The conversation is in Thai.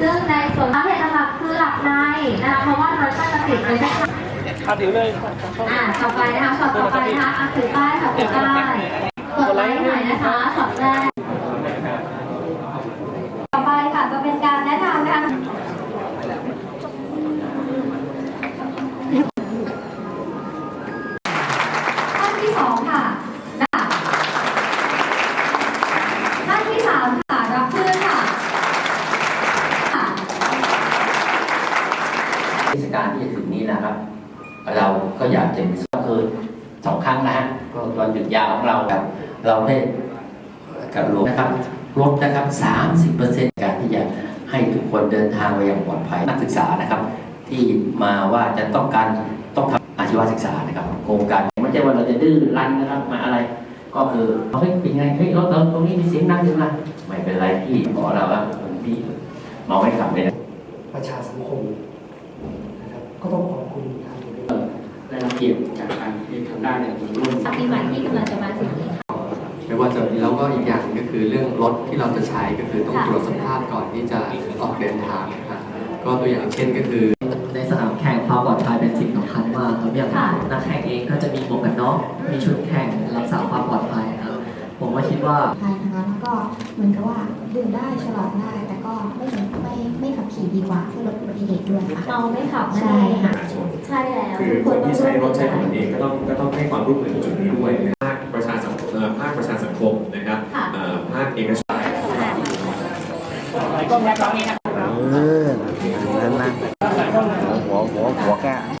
ซึ่งในส่วนสาเหตุหลักๆคือหลับในนะคะเพราะว่ารถก็จะติดไปไม่ทันเอาถือเลยอ่าต่อไปนะคะช็อตต่อไปนะคะอะถือป้ายค่ะถือป้าย เทศกาลที่จะถึงนี้นะครับ เราก็อยากจะมีก็คือสองครั้งนะฮะก็วันหยุดยาวของเราครับเราได้กับรวมนะครับลดนะครับ30%การที่จะให้ทุกคนเดินทางไปอย่างปลอดภัยนักศึกษานะครับ ที่มาว่าจะต้องการต้องทำอาชีวศึกษานะครับโครงการไม่ใช่ว่าเราจะดื้อรั้นนะครับมาอะไร ก็คือเฮ้ยเป็นไงเฮ้ยรถเราตรงนี้มีเสียงดังอยู่นะไม่เป็นไรพี่ขอเราว่าคนพี่เมาไม่ขับเลยนะประชาสังคม ก็ต้องขอบคุณทางโรงเรียนได้รับเกียรติจากการที่ทางด้านเนี่ยผมร่วมปีใหม่ที่กำลังจะมาถึงนี้ค่ะไม่ว่าจะแล้วก็อีกอย่างหนึ่งก็คือเรื่องรถที่เราจะใช้ก็คือต้องค่ะตรวจสภาพก่อนที่จะออกเดินทางนะครับก็ตัวอย่างเช่นก็คือ ในสนามแข่งความปลอดภัยเป็นสิ่งสำคัญมากครับอย่างค่ะนักแข่งเองก็จะมีหมวกกันน็อกมีชุดแข่งรักษาความปลอดภัยครับผมก็คิดว่าภัยนะคะแล้วก็เหมือนกับว่าดื่มได้ฉลาดได้แต่ก็ไม่ไม่ไม่ขับขี่ดี กว่าที่ลดอุบัติเหตุด้วยค่ะ เมาไม่ขับใช่ค่ะ ใช่แล้วคือคนที่ใช้รถใช้ถนนเองก็ต้องก็ต้องให้ความร่วมมือจุดนี้ด้วยนะภาคประชาสังคมภาคประชาสังคมนะครับภาคเอกชน เออ